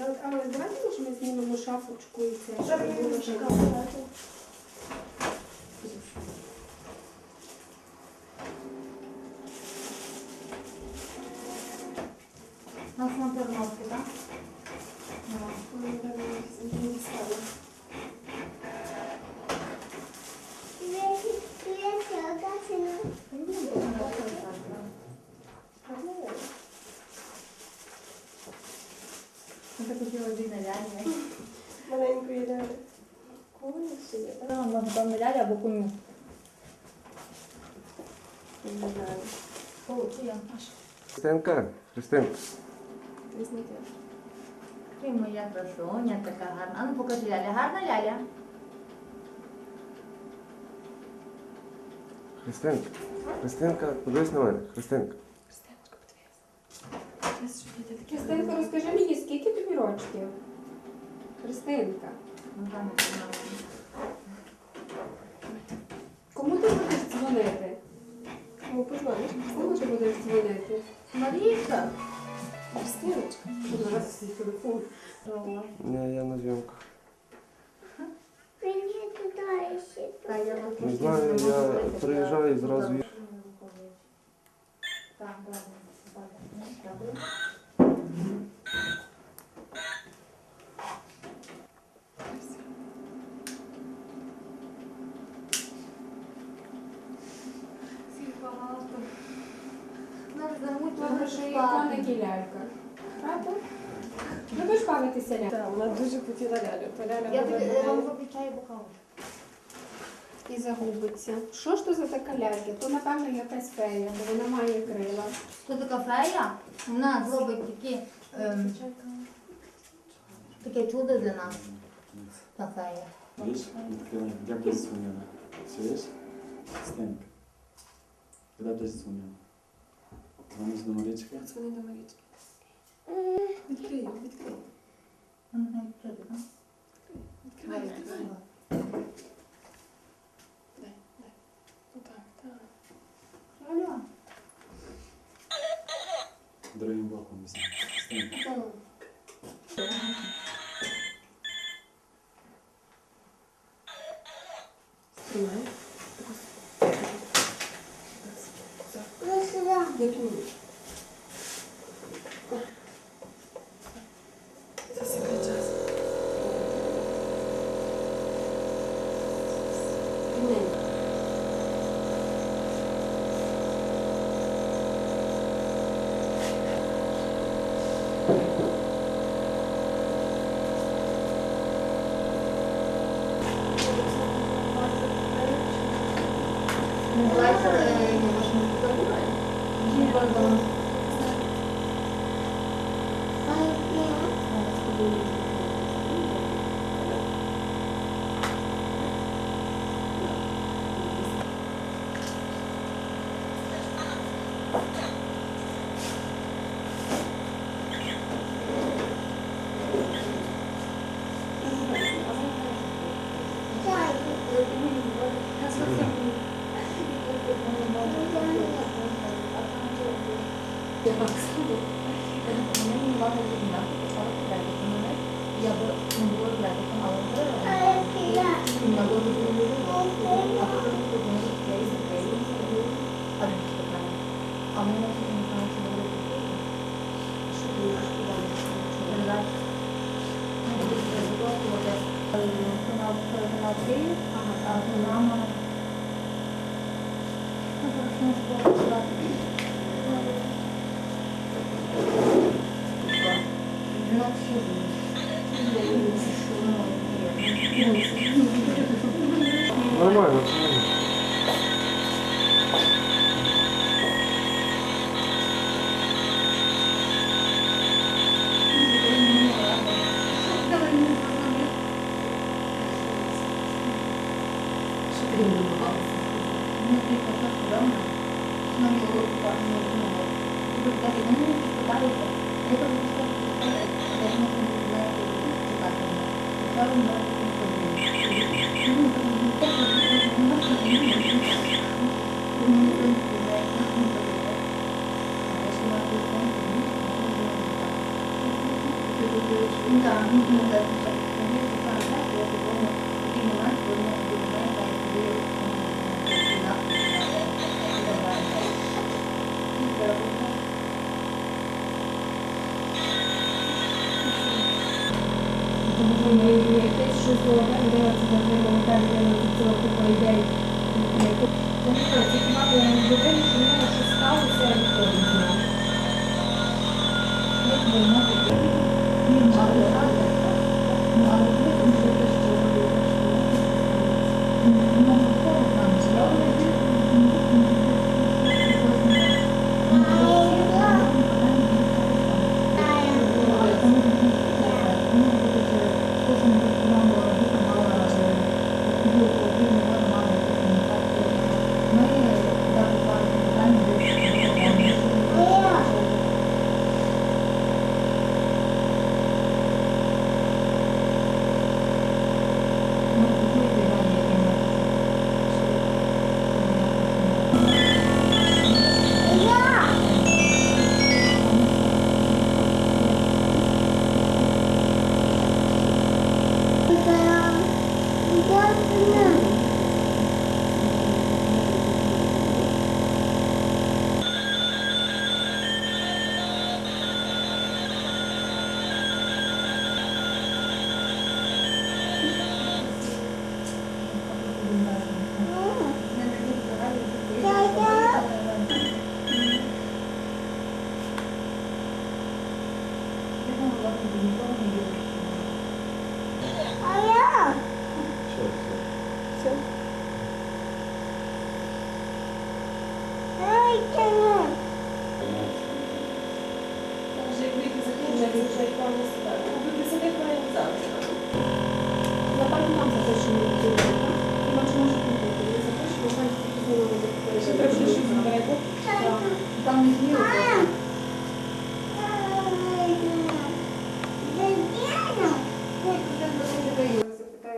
От, Але давайте може ми знімемо шафочку і це. Щоб було. У нас на термоски, так? Ми, напевно, не дістали. Ми так хотіли дві наряді. Маленької дали. Кого не ще є, так? Може або. Не знаю. О, чи я? Аж. Христинка, Христинка. Візьміть. Ти моя красуня така гарна. А ну покажи ляля. Гарна ляля. Христинка. Христинка, подивись на мене. Христинка. Христинка, розкажи мені, скільки тобі рочків? Христинка, Ну, там. Кому ти будеш дзвонити? Кому позвониш? Кому ти будеш дзвонити? Марійка. Христиночка. Зараз свій телефон. Ні, я на зйомках. Та я вас Не знаю, я приїжджаю і зразу. Так, добре. Всіх багато. Нас замучили Добре, що є коник і лялька. Правда? Любиш бавитися лялька? Так, вона дуже хотіла. Ляля Я тобі вам лялю бокал. і загубиться. Що ж то за така лялька? То, напевно, якась фея, бо вона має крила. Це така фея, вона зробить такі, ем, таке чудо для нас. Та фея. Видиш, відкривай, як десь дзвонила. Чуєш? Стенька. Куди десь дзвонила? Дзвониш до Марічки? Дзвони до Марічки. Відкрий, відкрий. Вона навіть чудо, так? Відкривай, відкривай. Дай, дай. Отак, так. Алло. Боком візьми. Стенька. Називається е, ваша фотографія. Жінка була. Я б не була глядати, але вибрала. Я буду говорити, а потім подумати, що я і закрию. А не чекаю. А ми не знаємо, що буде таке. Що ти можеш подати? Передача. Ну, буде запрошувати канал канал Київ, а програма ну, хорошо, не спробувати. Вночі. Нормально, нормально. Ну, так, Thank you.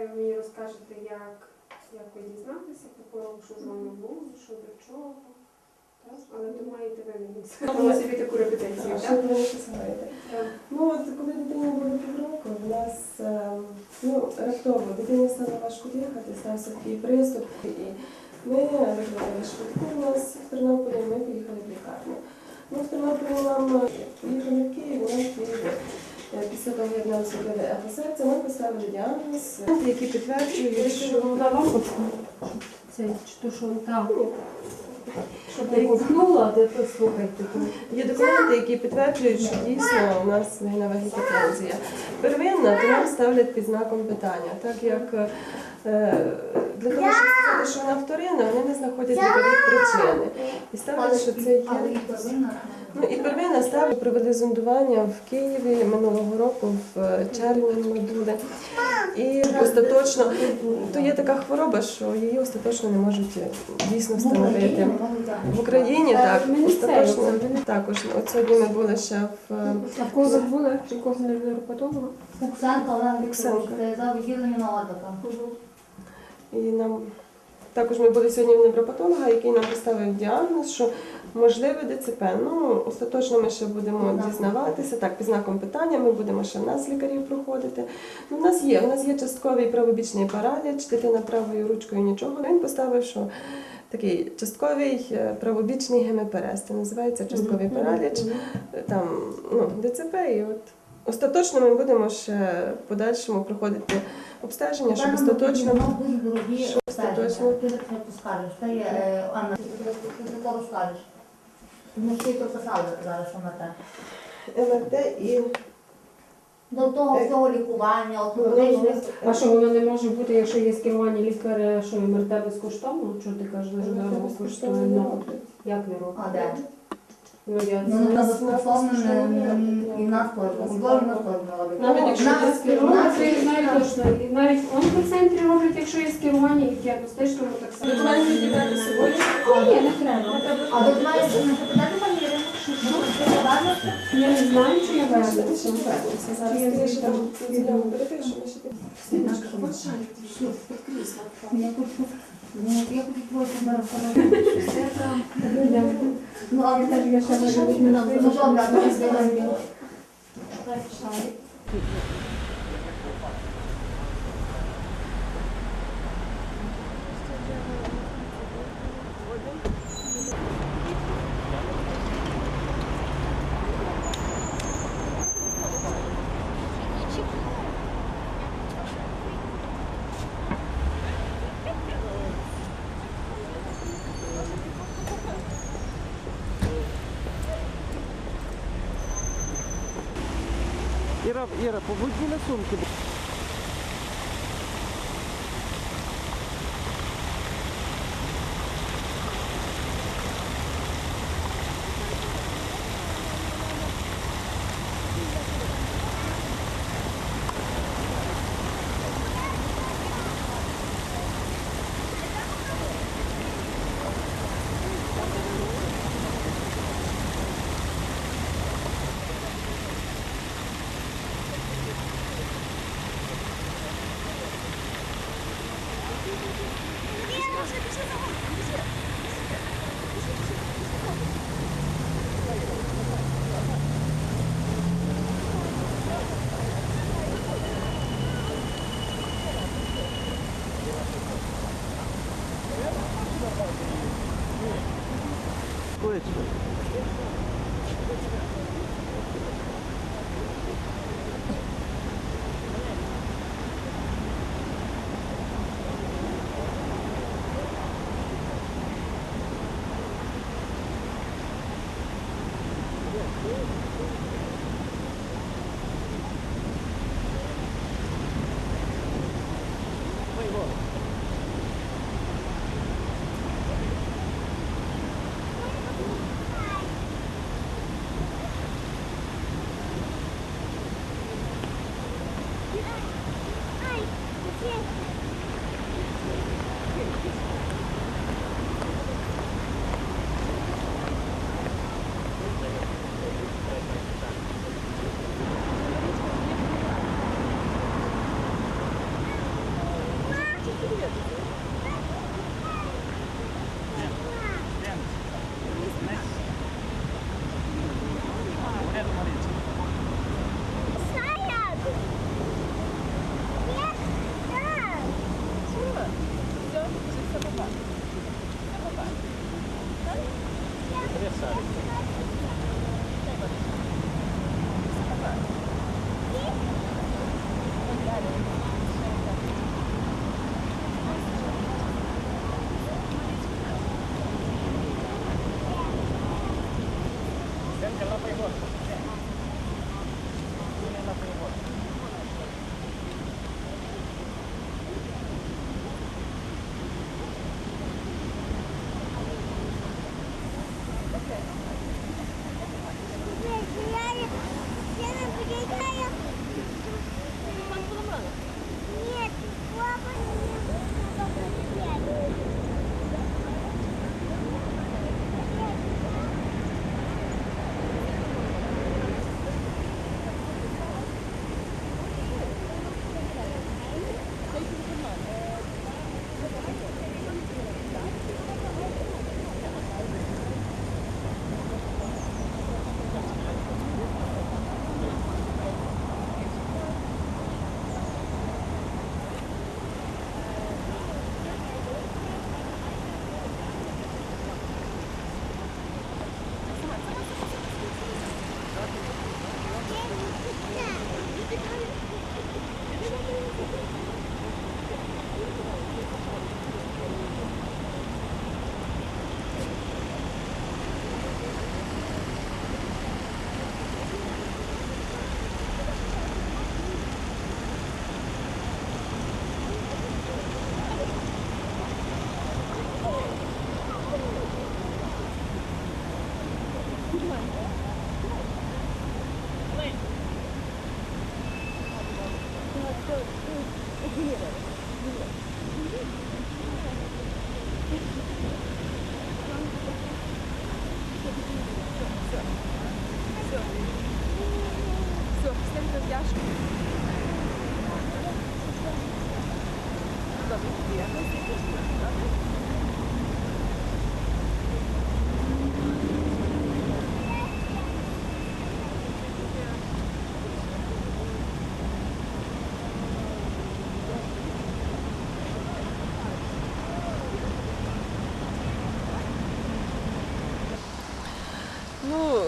Ви мені розкажете, як, як ви дізналися, по кого що з вами було, що до чого. Так? Але то маєте ви мені сказати собі таку репетицію, Що ви не знаєте? Ну, от коли дитині було півроку, в нас е, ну, раптово дитині стало важко дихати, стався такий приступ. І ми викликали швидку у нас в Тернополі, ми поїхали в лікарню. Ну, в Тернополі нам е, поїхали в Київ, нам в Києві. Е, Після того, як нам зробили ехосерця, ми поставили діагноз, які підтверджують, що на лампочку. Це що, що так. Щоб не ковтнула, де то слухайте. Є документи, які підтверджують, що дійсно у нас вигнова гіпотензія. Первинна, то нам ставлять під знаком питання, так як е, для того, щоб сказати, що вона вторинна, вони не знаходять лікарів причини. І ставлять, що це є. Ну і первинна ставлю провели зондування в Києві минулого року, в е, червні ми були. І остаточно, то є така хвороба, що її остаточно не можуть е, дійсно встановити. В Україні так, остаточно також. От сьогодні ми були ще в е, А в кого були? Чи кого не невропатолога? Оксанка Оксанка. За відділення на і нам також ми були сьогодні в невропатолога, який нам поставив діагноз, що можливе ДЦП. Ну остаточно ми ще будемо дізнаватися. Так, під знаком питання. Ми будемо ще в нас лікарів проходити. Ну, в нас є, в нас є частковий правобічний параліч, дитина правою ручкою нічого. Він поставив, що такий частковий е, правобічний гемеперез. Це називається частковий параліч. там ну, ДЦП і от. Остаточно ми будемо ще в подальшому проходити обстеження, щоб остаточно. дуже Що остаточно? Ти так не скажеш. Та є, е, Анна, ти до того скажеш. Тому що ти то писали зараз те. МРТ і До того Е, всього лікування, от ну, медичних. А що воно не може бути, якщо є скерування лікаря, що МРТ безкоштовно? Що ти кажеш, що МРТ дорого безкоштовно коштує? не Ну. Як не робить? А де? Ну, я Ну, це- на безкоштовно не- не- і роблять. Навіть якщо є скерування, це я знаю точно. І навіть в онкоцентрі роблять, якщо є скерування, і в діагностичному так само. Сьогодні. Ні, не треба. А мене ще не запитати, пані Ірина? Ну, ти сказала? Я не знаю, чи я Ще повернемося зараз. Чи я звідти? там ще так. Стіночка, от шарик, що, під крісло. Я хочу, ну, я хочу твою зараз Ну, а але теж я сейчас не люблю. Ну, то я зробила. Шарик. Іра, Ира, побудь на сумки.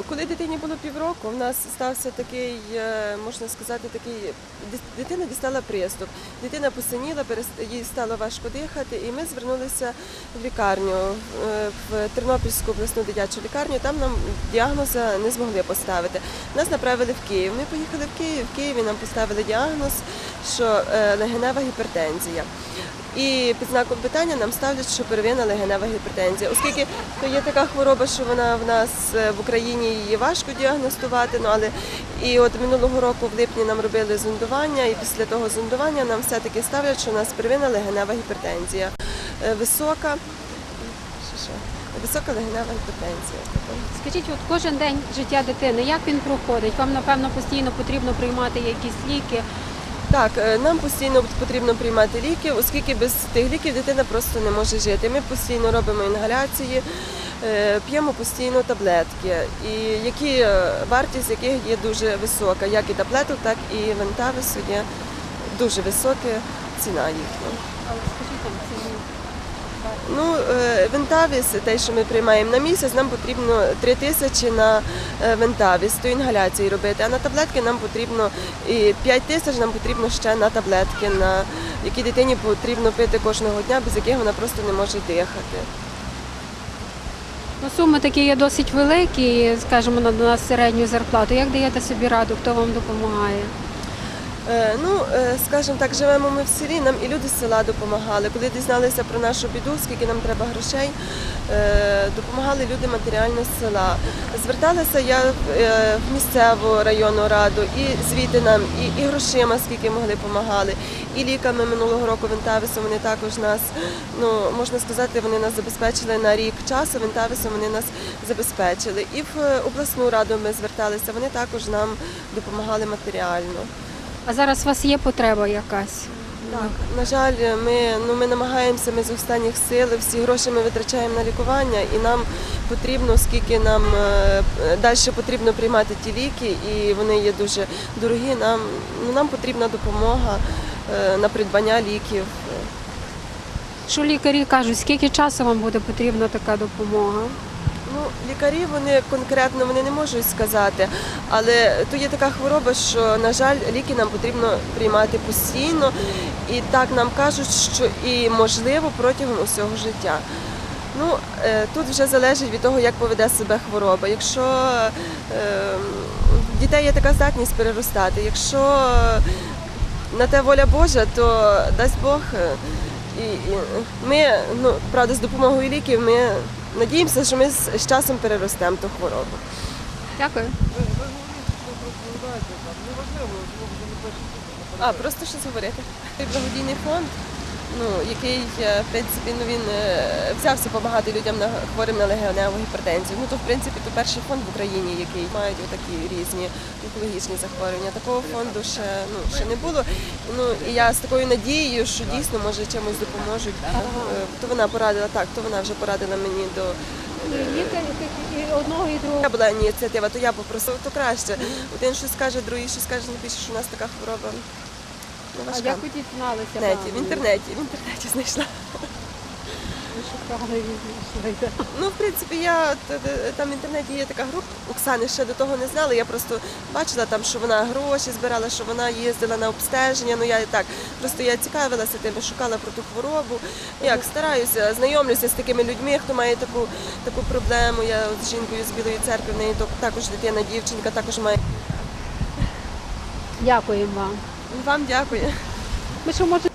Коли дитині було півроку, в нас стався такий, е, можна сказати, такий дитина дістала приступ. Дитина посиніла, їй стало важко дихати, і ми звернулися в лікарню е, в Тернопільську обласну дитячу лікарню. Там нам діагноза не змогли поставити. Нас направили в Київ. Ми поїхали в Київ. В Києві нам поставили діагноз, що е, легенева гіпертензія. І під знаком питання нам ставлять, що первинна легенева гіпертензія. Оскільки то є така хвороба, що вона в нас е, в Україні її важко діагностувати. Ну але і от минулого року в липні нам робили зондування, і після того зондування нам все-таки ставлять, що у нас первинна легенева гіпертензія. Е, Висока, висока легенева гіпертензія. Скажіть, от кожен день життя дитини, як він проходить? Вам напевно постійно потрібно приймати якісь ліки. Так, е, нам постійно потрібно приймати ліки, оскільки без тих ліків дитина просто не може жити. Ми постійно робимо інгаляції, е, п'ємо постійно таблетки, і які е, вартість яких є дуже висока, як і таблеток, так і вентавису є дуже висока ціна їхня. Але скажіть нам ціну. Ну, е, вентавіс, те, що ми приймаємо на місяць, нам потрібно 3 тисячі на е, вентавіс, то інгаляції робити, а на таблетки нам потрібно і 5 тисяч нам потрібно ще на таблетки, на які дитині потрібно пити кожного дня, без яких вона просто не може дихати. Ну, суми такі є досить великі, скажімо, на, середню зарплату. Як даєте собі раду, хто вам допомагає? Е, Ну, е, скажімо так, живемо ми в селі, нам і люди з села допомагали. Коли дізналися про нашу біду, скільки нам треба грошей, е, допомагали люди матеріально з села. Зверталася я в місцеву районну раду, і звідти нам і, і грошима, скільки могли, допомагали, і ліками минулого року Вентавісом вони також нас, ну можна сказати, вони нас забезпечили на рік часу. Вентавісом вони нас забезпечили. І в обласну раду ми зверталися, вони також нам допомагали матеріально. А зараз у вас є потреба якась? Так, на жаль, ми ну ми намагаємося. Ми з останніх сил всі гроші ми витрачаємо на лікування, і нам потрібно, оскільки нам далі потрібно приймати ті ліки, і вони є дуже дорогі. Нам ну нам потрібна допомога е, на придбання ліків. Що лікарі кажуть, скільки часу вам буде потрібна така допомога? Ну, лікарі вони конкретно вони не можуть сказати, але то є така хвороба, що на жаль, ліки нам потрібно приймати постійно, і так нам кажуть, що і можливо протягом усього життя. Ну е, тут вже залежить від того, як поведе себе хвороба. Якщо е, дітей є така здатність переростати, якщо на те воля Божа, то дасть Бог. е, І, і ми, ну правда, з допомогою ліків ми надіємося, що ми з, часом переростемо ту хворобу. Дякую. А, просто щось говорити. Благодійний фонд, ну, який, е, в принципі, ну, він е, взявся допомагати людям на хворим на легіоневу гіпертензію. Ну, то, в принципі, то перший фонд в Україні, який має такі різні онкологічні захворювання. Такого фонду ще, ну, ще не було. Ну, і я з такою надією, що дійсно, може, чимось допоможуть. Е, То вона порадила, так, то вона вже порадила мені до і одного, і другого. Я була ініціатива, то я попросила, то краще. Один щось каже, другий щось каже, напише, що у нас така хвороба. Не А як ви дізналися? В інтернеті, в інтернеті, в інтернеті знайшла. Ви шукали і знайшли. Ну, в принципі, я там в інтернеті є така група. Оксани ще до того не знала. Я просто бачила там, що вона гроші збирала, що вона їздила на обстеження. Ну я і так просто я цікавилася тим, шукала про ту хворобу. Як стараюся, знайомлюся з такими людьми, хто має таку таку проблему. Я от з жінкою з Білої церкви, в неї також дитина, дівчинка, також має. Дякуємо вам. Вам дякую. Ми що може